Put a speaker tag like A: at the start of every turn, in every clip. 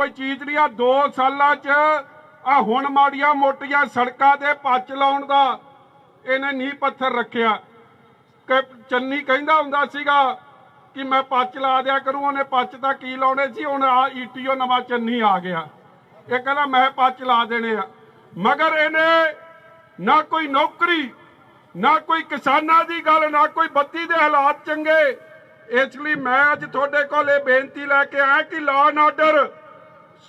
A: ਕੋਈ ਚੀਜ਼ ਨਹੀਂ ਆ 2 ਸਾਲਾਂ 'ਚ ਆ ਹੁਣ ਮਾੜੀਆਂ ਮੋਟੀਆਂ ਸੜਕਾਂ ਤੇ ਪੱਚ ਲਾਉਣ ਦਾ ਇਹਨੇ ਨੀਂਹ ਪੱਥਰ ਰੱਖਿਆ। ਕਿ ਚੰਨੀ ਕਹਿੰਦਾ ਹੁੰਦਾ ਸੀਗਾ ਕਿ ਮੈਂ ਪੱਚ ਲਾ ਦਿਆ ਕਰੂੰ, ਉਹਨੇ ਪੱਚ ਤਾਂ ਕੀ ਲਾਉਣੇ ਸੀ? ਹੁਣ ਆ ਈਟੀਓ ਨਵਾਂ ਚੰਨੀ ਆ ਗਿਆ। ਇਹ ਕਹਿੰਦਾ ਮੈਂ ਪੱਚ ਲਾ ਦੇਣੇ ਆ। ਮਗਰ ਇਹਨੇ ਨਾ ਕੋਈ ਨੌਕਰੀ, ਨਾ ਕੋਈ ਕਿਸਾਨਾਂ ਦੀ ਗੱਲ, ਨਾ ਕੋਈ ਬੱਤੀ ਦੇ ਹਾਲਾਤ ਚੰਗੇ। ਇਸ ਲਈ ਮੈਂ ਅੱਜ ਤੁਹਾਡੇ ਕੋਲ ਇਹ ਬੇਨਤੀ ਲੈ ਕੇ ਆਇਆ ਕਿ ਲਾਅ ਐਂਡ ਆਰਡਰ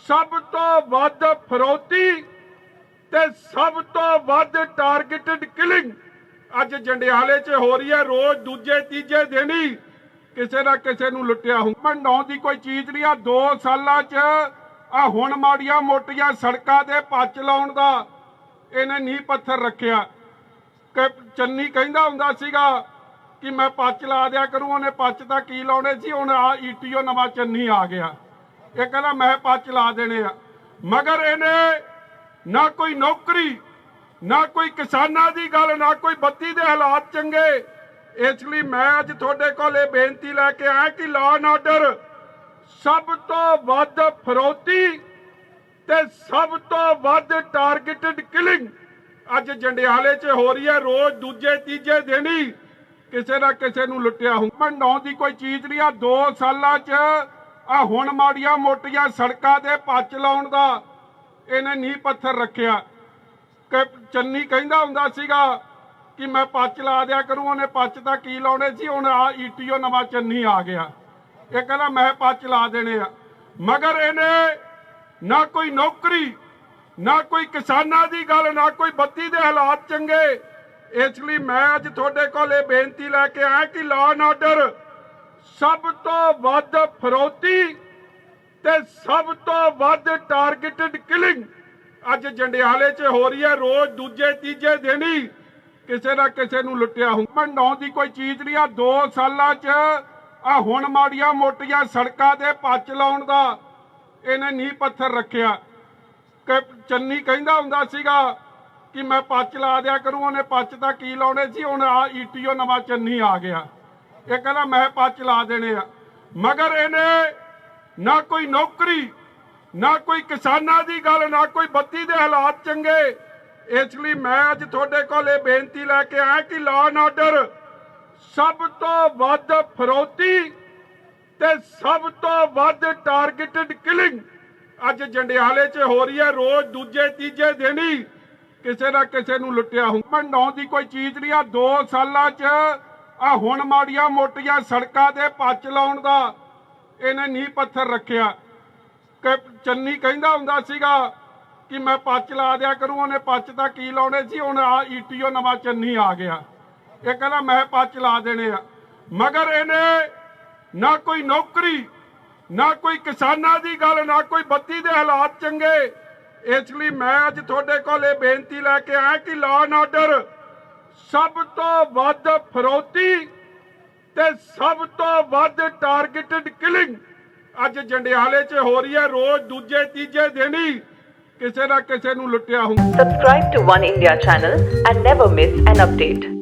A: ਸਭ ਤੋਂ ਵੱਧ ਫਰੋਤੀ ਤੇ ਸਭ ਤੋਂ ਵੱਧ ਟਾਰਗੇਟਡ ਕਿਲਿੰਗ ਅੱਜ ਜੰਡਿਆਲੇ 'ਚ ਹੋ ਰਹੀ ਹੈ, ਰੋਜ਼ ਦੂਜੇ, ਤੀਜੇ ਦਿਨ ਹੀ ਕਿਸੇ ਨਾ ਕਿਸੇ ਨੂੰ ਲੁੱਟਿਆ ਹੁੰਦਾ ਨਾਂ ਦੀ ਕੋਈ ਚੀਜ਼ ਨਹੀਂ ਆ 2 ਸਾਲਾਂ 'ਚ ਆ ਹੁਣ ਮਾੜੀਆਂ ਮੋਟੀਆਂ ਸੜਕਾਂ ਤੇ ਪੱਚ ਲਾਉਣ ਦਾ ਇਹਨੇ ਨੀਂਹ ਪੱਥਰ ਰੱਖਿਆ। ਕਿ ਚੰਨੀ ਕਹਿੰਦਾ ਹੁੰਦਾ ਸੀਗਾ ਕਿ ਮੈਂ ਪੱਚ ਲਾ ਦਿਆ ਕਰੂੰ, ਉਹਨੇ ਪੱਚ ਤਾਂ ਕੀ ਲਾਉਣੇ ਸੀ, ਹੁਣ ਆ ਈਟੀਓ ਨਵਾਂ ਚੰਨੀ ਆ ਗਿਆ। ਇਹ ਕਹਿੰਦਾ ਮੈਂ ਪੱਚ ਲਾ ਦੇਣੇ ਆ। ਮਗਰ ਇਹਨੇ ਨਾ ਕੋਈ ਨੌਕਰੀ, ਨਾ ਕੋਈ ਕਿਸਾਨਾਂ ਦੀ ਗੱਲ, ਨਾ ਕੋਈ ਬੱਤੀ ਦੇ ਹਾਲਾਤ ਚੰਗੇ। ਇਸ ਲਈ ਮੈਂ ਅੱਜ ਤੁਹਾਡੇ ਕੋਲ ਇਹ ਬੇਨਤੀ ਲੈ ਕੇ ਆਇਆ ਕਿ ਲਾਅ ਐਂਡ ਆਰਡਰ ਸਭ ਤੋਂ ਵੱਧ ਫਰੋਤੀ ਤੇ ਸਭ ਤੋਂ ਵੱਧ ਟਾਰਗੇਟਡ ਕਿਲਿੰਗ ਅੱਜ ਜੰਡਿਆਲੇ 'ਚ ਹੋ ਰਹੀ ਹੈ। ਰੋਜ਼ ਦੂਜੇ, ਤੀਜੇ ਦਿਨ ਹੀ ਕਿਸੇ ਨਾ ਕਿਸੇ ਨੂੰ ਲੁੱਟਿਆ ਹੁੰਦਾ ਨਾਂ ਦੀ ਕੋਈ ਚੀਜ਼ ਨਹੀਂ ਆ 2 ਸਾਲਾਂ 'ਚ ਆ ਹੁਣ ਮਾੜੀਆਂ ਮੋਟੀਆਂ ਸੜਕਾਂ ਤੇ ਪੱਚ ਲਾਉਣ ਦਾ ਇਹਨੇ ਨੀਂਹ ਪੱਥਰ ਰੱਖਿਆ। ਕਿ ਚੰਨੀ ਕਹਿੰਦਾ ਹੁੰਦਾ ਸੀਗਾ ਕਿ ਮੈਂ ਪੱਚ ਲਾ ਦਿਆ ਕਰੂੰ, ਉਹਨੇ ਪੱਚ ਤਾਂ ਕੀ ਲਾਉਣੇ ਸੀ? ਹੁਣ ਆ ਈਟੀਓ ਨਵਾਂ ਚੰਨੀ ਆ ਗਿਆ। ਇਹ ਕਹਿੰਦਾ ਮੈਂ ਪੱਚ ਲਾ ਦੇਣੇ ਆ। ਮਗਰ ਇਹਨੇ ਨਾ ਕੋਈ ਨੌਕਰੀ, ਨਾ ਕੋਈ ਕਿਸਾਨਾਂ ਦੀ ਗੱਲ, ਨਾ ਕੋਈ ਬੱਤੀ ਦੇ ਹਾਲਾਤ ਚੰਗੇ। ਇਸ ਲਈ ਮੈਂ ਅੱਜ ਤੁਹਾਡੇ ਕੋਲ ਇਹ ਬੇਨਤੀ ਲੈ ਕੇ ਆਇਆ ਕਿ ਲਾਅ ਐਂਡ ਆਰਡਰ ਸਭ ਤੋਂ ਵੱਧ ਫਰੋਤੀ ਤੇ ਸਭ ਤੋਂ ਵੱਧ ਟਾਰਗੇਟਡ ਕਿਲਿੰਗ ਅੱਜ ਜੰਡਿਆਲੇ 'ਚ ਹੋ ਰਹੀ ਹੈ। ਰੋਜ਼ ਦੂਜੇ, ਤੀਜੇ ਦਿਨ ਹੀ ਕਿਸੇ ਨਾ ਕਿਸੇ ਨੂੰ ਲੁੱਟਿਆ ਹੁੰਦਾ ਨਾਂ ਦੀ ਕੋਈ ਚੀਜ਼ ਨਹੀਂ ਆ। 2 ਸਾਲਾਂ 'ਚ ਆ ਹੁਣ ਮਾੜੀਆਂ ਮੋਟੀਆਂ ਸੜਕਾਂ ਤੇ ਪੱਚ ਲਾਉਣ ਦਾ ਇਹਨੇ ਨੀਂਹ ਪੱਥਰ ਰੱਖਿਆ। ਕਿ ਚੰਨੀ ਕਹਿੰਦਾ ਹੁੰਦਾ ਸੀਗਾ ਕਿ ਮੈਂ ਪੱਚ ਲਾ ਦਿਆ ਕਰੂੰ, ਉਹਨੇ ਪੱਚ ਤਾਂ ਕੀ ਲਾਉਣੇ ਸੀ? ਹੁਣ ਆ ਈਟੀਓ ਨਵਾਂ ਚੰਨੀ ਆ ਗਿਆ। ਇਹ ਕਹਿੰਦਾ ਮੈਂ ਪੱਚ ਲਾ ਦੇਣੇ ਆ। ਮਗਰ ਇਹਨੇ ਨਾ ਕੋਈ ਨੌਕਰੀ, ਨਾ ਕੋਈ ਕਿਸਾਨਾਂ ਦੀ ਗੱਲ, ਨਾ ਕੋਈ ਬੱਤੀ ਦੇ ਹਾਲਾਤ ਚੰਗੇ। ਇਸ ਲਈ ਮੈਂ ਅੱਜ ਤੁਹਾਡੇ ਕੋਲ ਇਹ ਬੇਨਤੀ ਲੈ ਕੇ ਆਇਆ ਕਿ ਲਾਅ ਐਂਡ ਆਰਡਰ ਸਭ ਤੋਂ ਵੱਧ ਫਰੋਤੀ ਤੇ ਸਭ ਤੋਂ ਵੱਧ ਟਾਰਗੇਟਡ ਕਿਲਿੰਗ ਅੱਜ ਜੰਡਿਆਲੇ 'ਚ ਹੋ ਰਹੀ ਹੈ। ਰੋਜ਼ ਦੂਜੇ, ਤੀਜੇ ਦਿਨ ਹੀ ਕਿਸੇ ਨਾ ਕਿਸੇ ਨੂੰ ਲੁੱਟਿਆ ਹੁੰਦਾ। ਨੌ ਦੀ ਕੋਈ ਚੀਜ਼ ਨਹੀਂ ਆ 2 ਸਾਲਾਂ 'ਚ ਆ ਹੁਣ ਮਾੜੀਆਂ ਮੋਟੀਆਂ ਸੜਕਾਂ ਤੇ ਪੱਚ ਲਾਉਣ ਦਾ ਇਹਨੇ ਨੀਂਹ ਪੱਥਰ ਰੱਖਿਆ। ਕਿ ਚੰਨੀ ਕਹਿੰਦਾ ਹੁੰਦਾ ਸੀਗਾ ਕਿ ਮੈਂ ਪੱਚ ਲਾ ਦਿਆ ਕਰੂੰ, ਉਹਨੇ ਪੱਚ ਤਾਂ ਕੀ ਲਾਉਣੇ ਸੀ? ਹੁਣ ਆ ਈਟੀਓ ਨਵਾਂ ਚੰਨੀ ਆ ਗਿਆ। ਇਹ ਕਹਿੰਦਾ ਮੈਂ ਪੱਚ ਲਾ ਦੇਣੇ ਆ। ਮਗਰ ਇਹਨੇ ਨਾ ਕੋਈ ਨੌਕਰੀ, ਨਾ ਕੋਈ ਕਿਸਾਨਾਂ ਦੀ ਗੱਲ, ਨਾ ਕੋਈ ਬੱਤੀ ਦੇ ਹਾਲਾਤ ਚੰਗੇ। ਇਸ ਲਈ ਮੈਂ ਅੱਜ ਤੁਹਾਡੇ ਕੋਲ ਇਹ ਬੇਨਤੀ ਲੈ ਕੇ ਆਇਆ ਕਿ ਲਾਅ ਐਂਡ ਆਰਡਰ ਸਭ ਤੋਂ ਵੱਧ ਫਰੋਤੀ ਤੇ ਸਭ ਤੋਂ ਵੱਧ ਟਾਰਗੇਟਡ ਕਿਲਿੰਗ ਅੱਜ ਜੰਡਿਆਲੇ 'ਚ ਹੋ ਰਹੀ ਹੈ ਰੋਜ਼ ਦੂਜੇ, ਤੀਜੇ ਦਿਨ ਹੀ ਕਿਸੇ ਨਾ ਕਿਸੇ ਨੂੰ ਲੁੱਟਿਆ ਹੁੰਦਾ
B: Subscribe to One India channel and never miss an update.